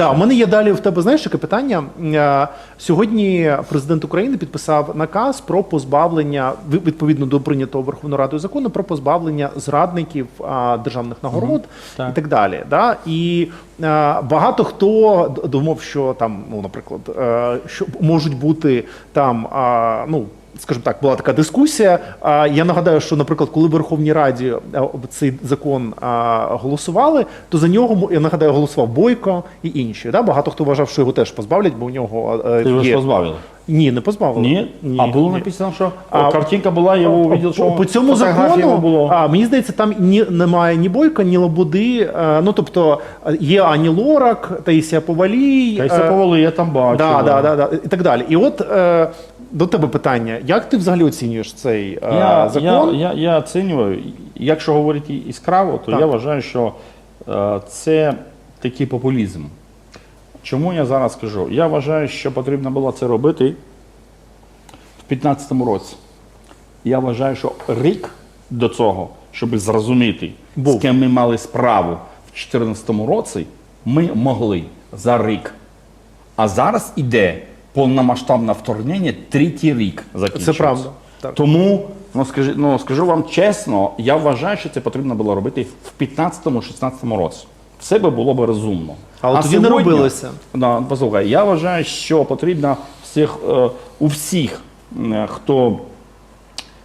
Так, у мене є далі в тебе знаєш яке питання. Е, Сьогодні президент України підписав наказ про позбавлення відповідно до прийнятого Верховною Радою закону про позбавлення зрадників державних нагород Так. і так далі. Да? І е, багато хто думав, що там, ну, наприклад, е, що можуть бути там, ну. Скажімо так, була така дискусія. Я нагадаю, що, наприклад, коли в Верховній Раді е, цей закон голосували, то за нього я нагадаю, голосував Бойко і інші. Да? Багато хто вважав, що його теж позбавлять, бо у нього е, Ти його є. позбавили? Ні, не позбавили. Ні? А було ні. написано, що А, картинка була, я увидел, що по, цьому закону було. а, мені здається, там ні немає ні Бойка, ні Лободи. е, ну тобто є Ані Лорак, Таїсія Повалій. Та й е, я там бачу. да, да, да, да, і так далі. І от до тебе питання: як ти взагалі оцінюєш цей е, Я, закон? я, я, я оцінюю, якщо говорити яскраво, то Так. я вважаю, що е, це такий популізм. Чому я зараз скажу? Я вважаю, що потрібно було це робити в 2015 році. Я вважаю, що рік до цього, щоб зрозуміти, Був. з ким ми мали справу в 2014 році, ми могли за рік. А зараз іде повномасштабне вторгнення, третій рік закінчується. Це правда. Так. Тому, ну, скажи, ну, скажу вам чесно, я вважаю, що це потрібно було робити в 15-16 році. Все би було б розумно. Але тоді не робилося. Да, послухай, я вважаю, що потрібно всіх, е, у всіх, е, хто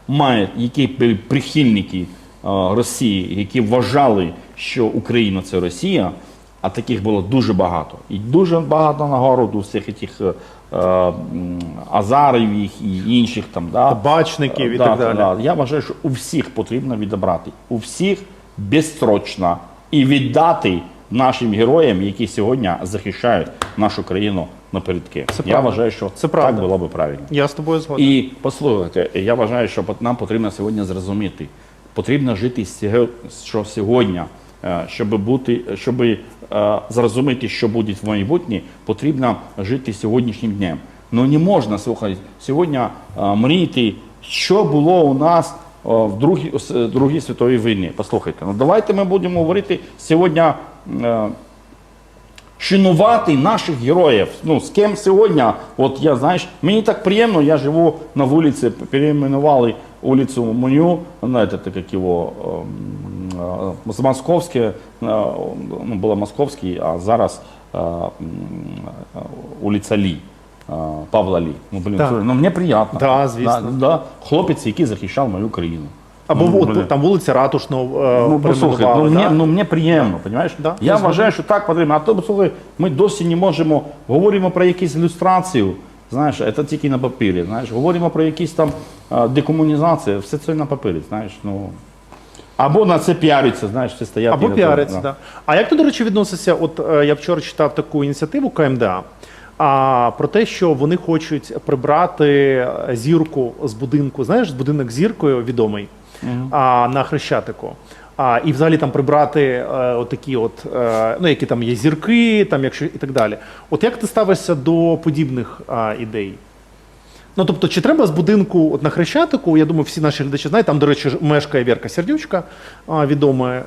має, які прихильники е, Росії, які вважали, що Україна це Росія, а таких було дуже багато. І дуже багато нагород у всіх цих е, е, Азарів їх і інших там. Да, Табачників і Да, так далі. да. Я вважаю, що у всіх потрібно відібрати. У всіх безстрочно і віддати нашим героям, які сьогодні захищають нашу країну напередки. Це я правда. вважаю, що Це правда. так було би правильно. Я з тобою згоден. І послухайте, я вважаю, що нам потрібно сьогодні зрозуміти, потрібно жити сього- що сьогодні, е, щоб бути, щоб е, зрозуміти, що буде в майбутнє, потрібно жити сьогоднішнім днем. Ну не можна слухай, сьогодні е, мріяти, що було у нас е, в Другій, Другій світовій війні. Послухайте, ну давайте ми будемо говорити сьогодні. е, шанувати наших героїв. Ну, з ким сьогодні, от я знаєш, мені так приємно, я живу на вулиці, перейменували вулицю мою, знаєте, так як його ем, е, Московське, е, ну, було Московський, а зараз е, е, Лі. е, Павла Лі. Ну, блін, слухай, ну мені приємно. Да, звісно. Да, да. Хлопець, який захищав мою країну. Або Ну, от, там вулиця Ратушного е, Ну, послухай, ну, перейменували, мені, да? ну, мені приємно, понимаєш? Да, я згоден. вважаю, що так потрібно. А то, слухай, ми досі не можемо, говоримо про якісь ілюстрацію, знаєш, це тільки на папері, знаєш, говоримо про якісь там декомунізацію, все це на папері, знаєш, ну. Або на це піариться, знаєш, все стоять. Або і піариться, да. А як ти, до речі, відносишся? От е, я вчора читав таку ініціативу КМДА. А про те, що вони хочуть прибрати е, зірку з будинку, знаєш, будинок зіркою відомий а, на Хрещатику. А, і взагалі там прибрати е, отакі, от, е, ну, які там є зірки, там, якщо і так далі. От як ти ставишся до подібних а, ідей? Ну, тобто, чи треба з будинку от на Хрещатику, я думаю, всі наші глядачі знають, там, до речі, мешкає Вірка Сердючка, відома,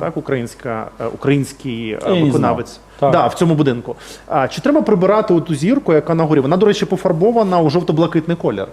так, українська, е, український е, Я виконавець. Так. Да, в цьому будинку. А, чи треба прибирати ту зірку, яка на горі? Вона, до речі, пофарбована у жовто-блакитний колір.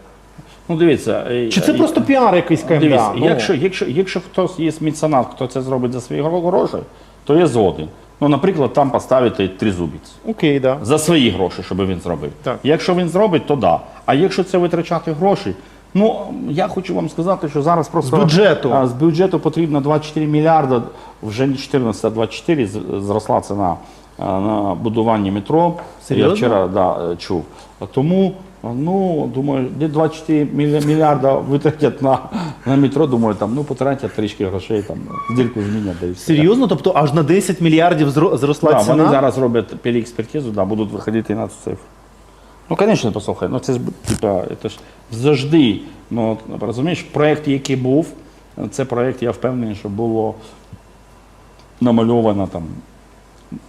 Ну, дивіться. е, Чи це е, просто піар якийсь? Дивіться, Ну, якщо, якщо, якщо хтось є меценат, хто це зробить за свої гроші, то я згоден. Ну, наприклад, там поставити тризубець. Окей, да. За свої гроші, щоб він зробив. Так. Якщо він зробить, то да. А якщо це витрачати гроші, ну я хочу вам сказати, що зараз просто З бюджету. а, з бюджету потрібно 24 мільярда, вже не 14, а 24 з- зросла ціна а, на будування метро. Серйозно? Я вчора да, е, чув. Тому, ну, думаю, де 24 мілля- мільярда витратять на, на метро, думаю, там, ну, потратять трішки грошей, там, дірку змінять, да і все. Серйозно? Тобто аж на 10 мільярдів зросла Да, ціна? вони зараз роблять переекспертизу, да, будуть виходити на цю цифру. Ну, звісно, послухай, ну це ж типа, це ж завжди. Ну, розумієш, проєкт, який був, це проєкт, я впевнений, що було намальовано там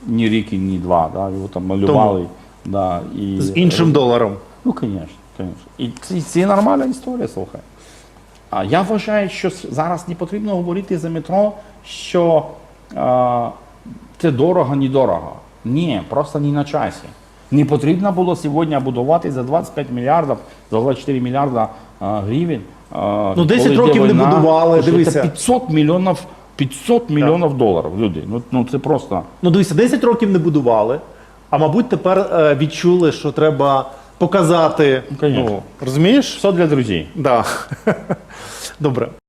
ні рік, і ні два. Да, його там малювали. Да, і, З іншим доларом. Ну, звісно, звісно. І це, це нормальна історія, слухай. А я вважаю, що зараз не потрібно говорити за метро, що а, це дорого, недорого. Ні, просто не на часі. Не потрібно було сьогодні будувати за 25 мільярдів, за 24 мільярда гривень. а, Ну, 10 коли йде років не будували, дивися. Це 500 мільйонів, 500 мільйонів доларів, люди. Ну, ну це просто. Ну, дивіться, 10 років не будували, а мабуть, тепер е, відчули, що треба показати. конечно. Ну, розумієш? Все для друзей. Да. Добре.